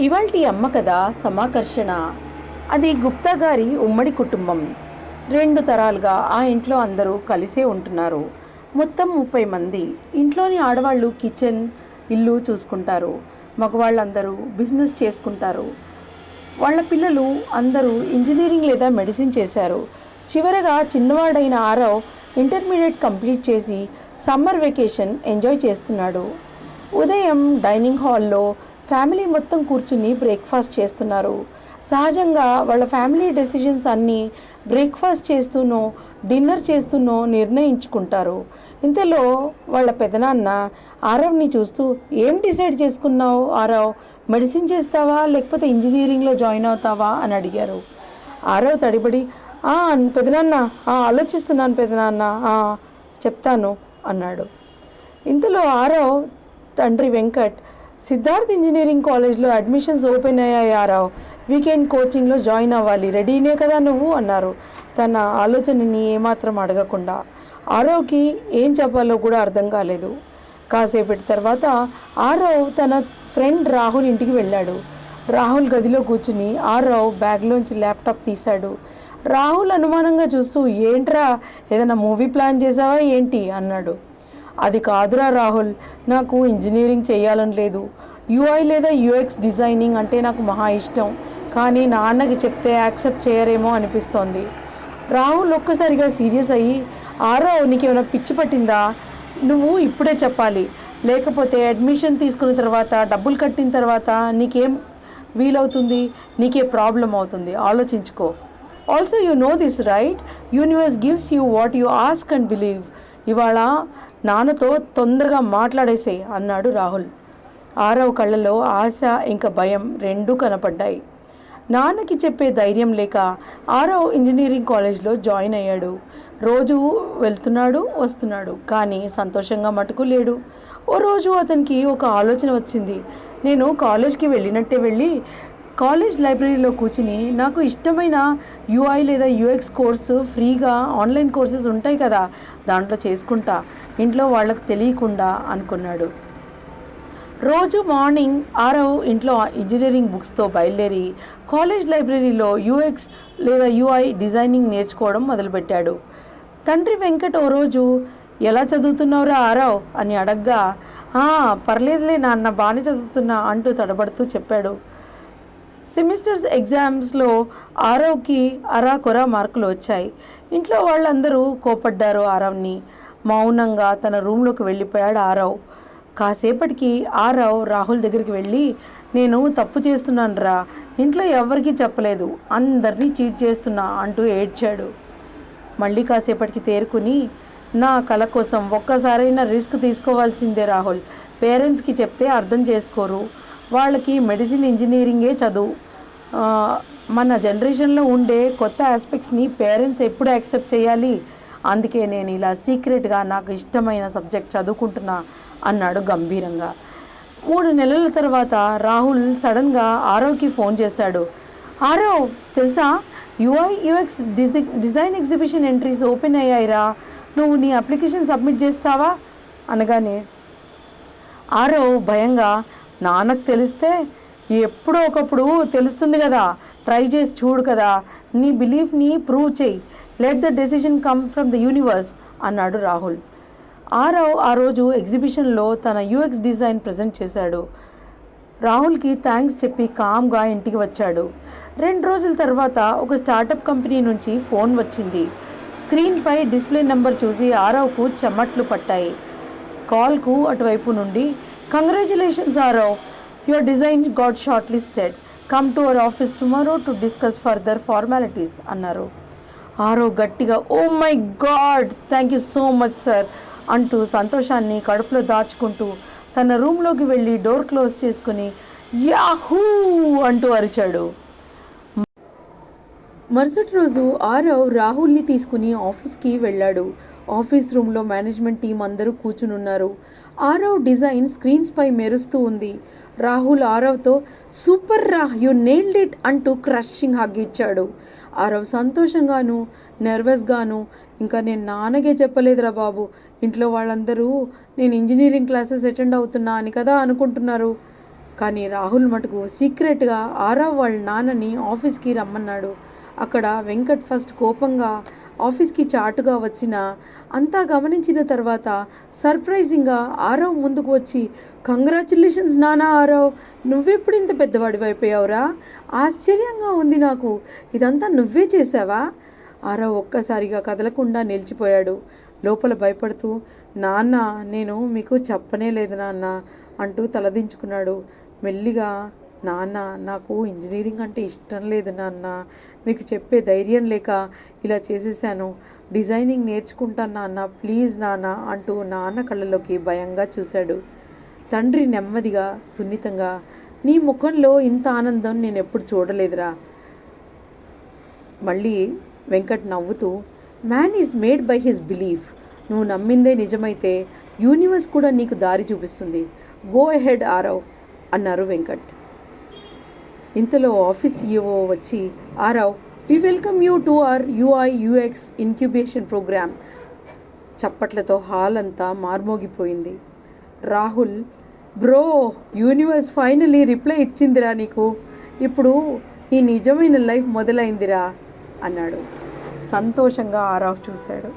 ఇవాల్టి అమ్మ కథ సమాకర్షణ. అది గుప్తా గారి ఉమ్మడి కుటుంబం. రెండు తరాలుగా ఆ ఇంట్లో అందరూ కలిసే ఉంటున్నారు. మొత్తం ముప్పై మంది. ఇంట్లోని ఆడవాళ్ళు కిచెన్ ఇల్లు చూసుకుంటారు. మగవాళ్ళందరూ బిజినెస్ చేసుకుంటారు. వాళ్ళ పిల్లలు అందరూ ఇంజనీరింగ్ లేదా మెడిసిన్ చేశారు. చివరగా చిన్నవాడైన ఆరవ్ ఇంటర్మీడియట్ కంప్లీట్ చేసి సమ్మర్ వెకేషన్ ఎంజాయ్ చేస్తున్నాడు. ఉదయం డైనింగ్ హాల్లో ఫ్యామిలీ మొత్తం కూర్చుని బ్రేక్ఫాస్ట్ చేస్తున్నారు. సహజంగా వాళ్ళ ఫ్యామిలీ డెసిషన్స్ అన్నీ బ్రేక్ఫాస్ట్ చేస్తూనో డిన్నర్ చేస్తూనో నిర్ణయించుకుంటారు. ఇంతలో వాళ్ళ పెదనాన్న ఆరవ్ని చూస్తూ ఏం డిసైడ్ చేసుకున్నావు ఆరవ్? మెడిసిన్ చేస్తావా? లేకపోతే ఇంజనీరింగ్లో జాయిన్ అవుతావా? అని అడిగారు. ఆరవ్ తడిపడి పెదనాన్న ఆలోచిస్తున్నాను పెదనాన్న చెప్తాను అన్నాడు. ఇంతలో ఆరవ్ తండ్రి వెంకట్ సిద్ధార్థ్ ఇంజనీరింగ్ కాలేజ్లో అడ్మిషన్స్ ఓపెన్ అయ్యాయా రావు? వీకెండ్ కోచింగ్లో జాయిన్ అవ్వాలి. రెడీనే కదా నువ్వు? అన్నారు. తన ఆలోచనని ఏమాత్రం అడగకుండా. ఆరవ్కి ఏం చెప్పాలో కూడా అర్థం కాలేదు. కాసేపటి తర్వాత ఆరవ్ తన ఫ్రెండ్ రాహుల్ ఇంటికి వెళ్ళాడు. రాహుల్ గదిలో కూర్చుని ఆరవ్ బ్యాగ్లోంచి ల్యాప్టాప్ తీశాడు. రాహుల్ అనుమానంగా చూస్తూ ఏంట్రా? ఏదైనా మూవీ ప్లాన్ చేసావా ఏంటి? అన్నాడు. అది కాదురా రాహుల్ నాకు ఇంజనీరింగ్ చేయాలని లేదు. యూఐ లేదా యూఎక్స్ డిజైనింగ్ అంటే నాకు మహా ఇష్టం కానీ నాన్నకి చెప్తే యాక్సెప్ట్ చేయరేమో అనిపిస్తోంది. రాహుల్ ఒక్కసారిగా సీరియస్ అయ్యి ఆరో నీకేమైనా పిచ్చి పట్టిందా? నువ్వు ఇప్పుడే చెప్పాలి. లేకపోతే అడ్మిషన్ తీసుకున్న తర్వాత డబ్బులు కట్టిన తర్వాత నీకేం వీలవుతుంది? నీకే ప్రాబ్లం అవుతుంది. ఆలోచించుకో. Also you know this right universe gives you what you ask and believe ఇవాళ నాన్నతో తొందరగా మాట్లాడేసేయ్ అన్నాడు రాహుల్. ఆరవ కళ్ళలో ఆశ ఇంకా భయం రెండూ కనపడ్డాయి. నాన్నకి చెప్పే ధైర్యం లేక ఆరవ్ ఇంజనీరింగ్ కాలేజ్లో జాయిన్ అయ్యాడు. రోజు వెళ్తున్నాడు వస్తున్నాడు కానీ సంతోషంగా మటుకు లేడు. ఓ రోజు అతనికి ఒక ఆలోచన వచ్చింది. నేను కాలేజ్కి వెళ్ళినట్టే వెళ్ళి కాలేజ్ లైబ్రరీలో కూర్చుని నాకు ఇష్టమైన యూఐ లేదా యూఎక్స్ కోర్సు ఫ్రీగా ఆన్లైన్ కోర్సెస్ ఉంటాయి కదా దాంట్లో చేసుకుంటా. ఇంట్లో వాళ్ళకి తెలియకుండా అనుకున్నాడు. రోజు మార్నింగ్ ఆరవ్ ఇంట్లో ఇంజనీరింగ్ బుక్స్తో బయలుదేరి కాలేజ్ లైబ్రరీలో యూఎక్స్ లేదా యూఐ డిజైనింగ్ నేర్చుకోవడం మొదలుపెట్టాడు. తండ్రి వెంకట్ ఓ రోజు ఎలా చదువుతున్నావురా ఆరవ్ అని అడగ్గా పర్లేదులే నాన్న బాగానే చదువుతున్నా అంటూ తడబడుతూ చెప్పాడు. సెమిస్టర్స్ ఎగ్జామ్స్లో ఆరవ్కి అరాకొరా మార్కులు వచ్చాయి. ఇంట్లో వాళ్ళందరూ కోపడ్డారు ఆరవ్ని. మౌనంగా తన రూమ్లోకి వెళ్ళిపోయాడు ఆరవ్. కాసేపటికి ఆరవ్ రాహుల్ దగ్గరికి వెళ్ళి నేను తప్పు చేస్తున్నాను రా ఇంట్లో ఎవరికీ చెప్పలేదు. అందరినీ చీట్ చేస్తున్నా అంటూ ఏడ్చాడు. మళ్ళీ కాసేపటికి తేరుకుని నా కళ కోసం ఒక్కసారైనా రిస్క్ తీసుకోవాల్సిందే రాహుల్. పేరెంట్స్కి చెప్తే అర్థం చేసుకోరు. వాళ్ళకి మెడిసిన్ ఇంజనీరింగే చదువు. మన జనరేషన్లో ఉండే కొత్త ఆస్పెక్ట్స్ని పేరెంట్స్ ఎప్పుడు యాక్సెప్ట్ చేయాలి? అందుకే నేను ఇలా సీక్రెట్గా నాకు ఇష్టమైన సబ్జెక్ట్ చదువుకుంటున్నా అన్నాడు గంభీరంగా. మూడు నెలల తర్వాత రాహుల్ సడన్గా ఆరవ్కి ఫోన్ చేశాడు. ఆరవ్ తెలుసా? యుఐ యుఎక్స్ డిజై డిజైన్ ఎగ్జిబిషన్ ఎంట్రీస్ ఓపెన్ అయ్యాయిరా. నువ్వు నీ అప్లికేషన్ సబ్మిట్ చేస్తావా? అనగానే ఆరవ్ భయంగా నాన్నకు తెలిస్తే ఎప్పుడో ఒకప్పుడు తెలుస్తుంది కదా ట్రై చేసి చూడు కదా నీ బిలీఫ్ని ప్రూవ్ చేయి let the decision come from the universe అన్నాడు రాహుల్. ఆరవ్ ఆ రోజు ఎగ్జిబిషన్లో తన యూఎక్స్ డిజైన్ ప్రజెంట్ చేశాడు. రాహుల్కి థ్యాంక్స్ చెప్పి కామ్గా ఇంటికి వచ్చాడు. రెండు రోజుల తర్వాత ఒక స్టార్టప్ కంపెనీ నుంచి ఫోన్ వచ్చింది. స్క్రీన్పై డిస్ప్లే నెంబర్ చూసి ఆరవ్కు చెమట్లు పట్టాయి. కాల్కు అటువైపు నుండి congratulations Aarav your design got shortlisted come to our office tomorrow to discuss further formalities అన్నారు. ఆరో గట్టిగా ఓ my god thank you so much sir అంటూ సంతోషాన్ని కడుపులో దాచుకుంటూ తన రూమ్లోకి వెళ్ళి డోర్ క్లోజ్ చేసుకుని యాహూ అంటూ అరిచాడు. మరుసటి రోజు ఆరవ్ రాహుల్ని తీసుకుని ఆఫీస్కి వెళ్ళాడు. ఆఫీస్ రూమ్లో మేనేజ్మెంట్ టీం అందరూ కూర్చుని ఉన్నారు ఆరవ్ డిజైన్ స్క్రీన్స్పై మెరుస్తూ ఉంది. రాహుల్ ఆరవ్తో సూపర్ రాహ్ యు నెయిల్డ్ ఇట్ అంటూ క్రషింగ్ హగ్ ఇచ్చాడు. ఆరవ్ సంతోషంగాను నర్వస్గాను ఇంకా నేను నాన్నగే చెప్పలేదురా బాబు. ఇంట్లో వాళ్ళందరూ నేను ఇంజనీరింగ్ క్లాసెస్ అటెండ్ అవుతున్నా అని కదా అనుకుంటున్నారు. కానీ రాహుల్ మటుకు సీక్రెట్గా ఆరవ్ వాళ్ళ నాన్నని ఆఫీస్కి రమ్మన్నాడు. అక్కడ వెంకట్ ఫస్ట్ కోపంగా ఆఫీస్కి చాటుగా వచ్చిన అంతా గమనించిన తర్వాత సర్ప్రైజింగ్గా ఆరవ్ ముందుకు వచ్చి కంగ్రాచులేషన్స్ నానా ఆరవ్ నువ్వెప్పుడు ఇంత పెద్దవాడివి అయిపోయావురా? ఆశ్చర్యంగా ఉంది నాకు. ఇదంతా నువ్వే చేసావా? ఆరవ్ ఒక్కసారిగా కదలకుండా నిలిచిపోయాడు. లోపల భయపడుతూ నాన్న నేను మీకు చెప్పనే లేదు నాన్న అంటూ తలదించుకున్నాడు. మెల్లిగా నాన్న నాకు ఇంజనీరింగ్ అంటే ఇష్టం లేదు నాన్న. మీకు చెప్పే ధైర్యం లేక ఇలా చేసేసాను డిజైనింగ్ నేర్చుకుంటాను నాన్న. ప్లీజ్ నాన్న అంటూ నాన్న కళ్ళలోకి భయంగా చూశాడు. తండ్రి నెమ్మదిగా సున్నితంగా నీ ముఖంలో ఇంత ఆనందం నేను ఎప్పుడు చూడలేదురా. మళ్ళీ వెంకట్ నవ్వుతూ man is made by his belief నువ్వు నమ్మిందే నిజమైతే యూనివర్స్ కూడా నీకు దారి చూపిస్తుంది. గో హెడ్ ఆరవ్ అన్నారు వెంకట్. ఇంతలో ఆఫీస్ ఈఓ వచ్చి Aarav we welcome you to our UI UX incubation programme చప్పట్లతో హాల్ అంతా మార్మోగిపోయింది. Rahul bro universe finally reply ఇచ్చిందిరా నీకు. ఇప్పుడు నీ నిజమైన లైఫ్ మొదలైందిరా అన్నాడు. సంతోషంగా ఆరావ్ చూశాడు.